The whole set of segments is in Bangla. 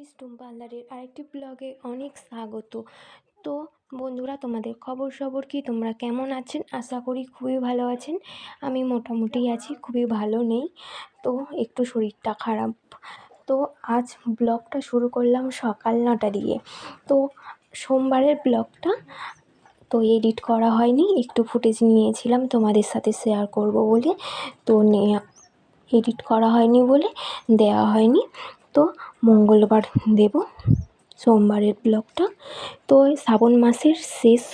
পরবর্তী ব্লগে অনেক স্বাগত। তো বন্ধুরা, তোমাদের খবর সবর কি? তোমরা কেমন আছেন? আশা করি খুবই ভালো আছেন। আমি মোটামুটি আছি, খুবই ভালো নেই। তো একটু শরীরটা খারাপ। তো আজ ব্লগটা শুরু করলাম সকাল নটা দিয়ে। তো সোমবারের ব্লগটা তো এডিট করা হয়নি। একটু ফুটেজ নিয়েছিলাম, তোমাদের সাথে শেয়ার করব বলে। তো এডিট করা হয়নি বলে দেওয়া হয়নি। তো মঙ্গলবার দেব, সোমবারের ব্লগটা। তো শ্রাবণ মাসের শেষ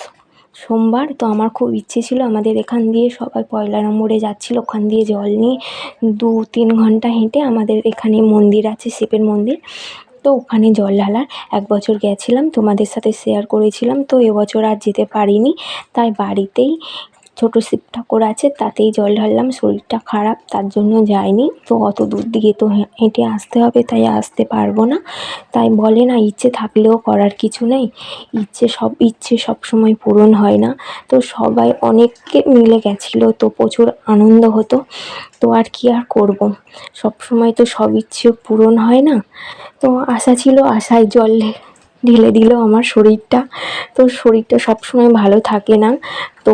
সোমবার, তো আমার খুব ইচ্ছে ছিল আমাদের এখান দিয়ে সবাই পয়লা নম্বরে যাচ্ছিল, ওখান দিয়ে জল নিয়ে দু তিন ঘণ্টা হেঁটে আমাদের এখানে মন্দির আছে, শিবের মন্দির। তো ওখানে জল ঢালার এক বছর গেছিলাম, তোমাদের সাথে শেয়ার করেছিলাম। তো এবছর আর যেতে পারিনি, তাই বাড়িতেই ছোটো শিব ঠাকুর আছে, তাতেই জল ঢাললাম, শরীরটা খারাপ, তার জন্য যাইনি। তো অত দূর দিকে তো হেঁটে আসতে হবে, তাই আসতে পারব না। তাই বলে না, ইচ্ছে থাকলেও করার কিছু নেই। ইচ্ছে সব ইচ্ছে সব সময় পূরণ হয় না। তো সবাই অনেকে মিলে গেছিল, তো প্রচুর আনন্দ হতো। তো আর কি আর করব? সব সময় তো সব ইচ্ছে পূরণ হয় না। তো আশা ছিল, আশায় জল ঢেলে দিল আমার শরীরটা। তো শরীরটা সব সময় ভালো থাকে না। তো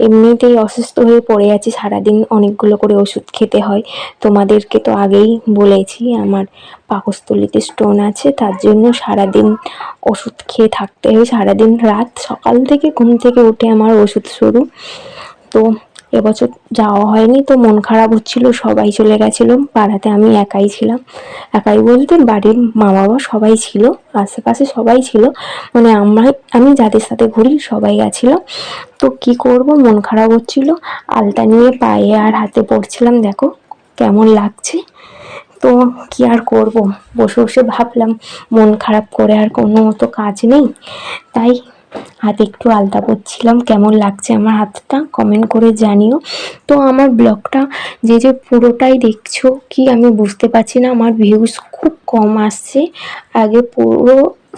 এমনিতেই অসুস্থ হয়ে পড়ে আছি। সারাদিন অনেকগুলো করে ওষুধ খেতে হয়। তোমাদেরকে তো আগেই বলেছি, আমার পাকস্থলিতে স্টোন আছে। তার জন্য সারাদিন ওষুধ খেয়ে থাকতে হয়। সারাদিন রাত সকাল থেকে ঘুম থেকে উঠে আমার ওষুধ শুরু। তো এবছর যাওয়া হয়নি, তো মন খারাপ হচ্ছিল, সবাই চলে গেছিল, পাড়াতে আমি একাই ছিলাম। একাই বলতে বাড়ির মা বাবা সবাই ছিল, আশেপাশে সবাই ছিল মানে আমরা আমি যাদের সাথে ঘুরি সবাই গেছিল। তো কি করব, মন খারাপ হচ্ছিল, আলতা নিয়ে পায়ে আর হাতে পড়ছিলাম, দেখো কেমন লাগছে। তো কি আর করব, বসে বসে ভাবলাম, মন খারাপ করে আর কোনো তো কাজ নেই। তাই হাতে একটু আলতা করছিলাম, কেমন লাগছে আমার হাতটা? কমেন্ট করে জানিও। তো আমার ব্লগটা যে যে পুরোটাই দেখছ, কি আমি বুঝতে পারছি না, আমার ভিউজ খুব কম আসছে। আগে পুরো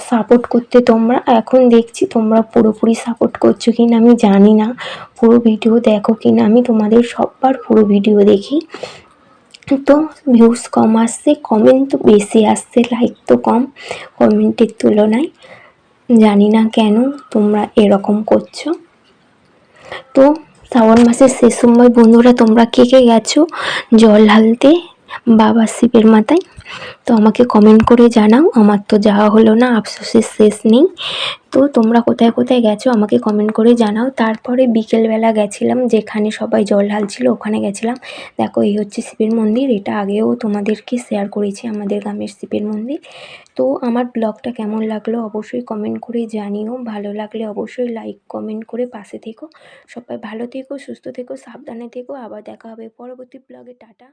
সাপোর্ট করতে তোমরা, এখন দেখছি তোমরা পুরোপুরি সাপোর্ট করছ কি না আমি জানি না। পুরো ভিডিও দেখো কি না আমি তোমাদের সববার পুরো ভিডিও দেখি। তো ভিউজ কম আসছে কমেন্ট তো বেশি আসছে লাইক তো কম কমেন্টের তুলনায়। জানি না কেন তোমরা এরকম করছ। তো শ্রাবণ মাসের শেষ সময় বন্ধুরা তোমরা কে কে গেছো? জল ঢালতে বাবা শিবের মাথায়। তো আমাকে কমেন্ট করে জানাও, আমার তো যাওয়া হলো না, আফসোসের শেষ নেই। তো তোমরা কোথায় কোথায় গেছো আমাকে কমেন্ট করে জানাও। তারপরে বিকেলবেলা গেছিলাম, যেখানে সবাই জল ঢালছিল, ওখানে গেছিলাম। দেখো, এই হচ্ছে শিবের মন্দির, এটা আগেও তোমাদেরকে শেয়ার করেছি, আমাদের গ্রামের শিবের মন্দির। তো আমার ব্লগটা কেমন লাগল অবশ্যই কমেন্ট করে জানিও। ভালো লাগলে অবশ্যই লাইক কমেন্ট করে পাশে থেকো। সবাই ভালো থেকো, সুস্থ থেকো, সাবধানে থেকো। আবার দেখা হবে পরবর্তী ব্লগে টাটা।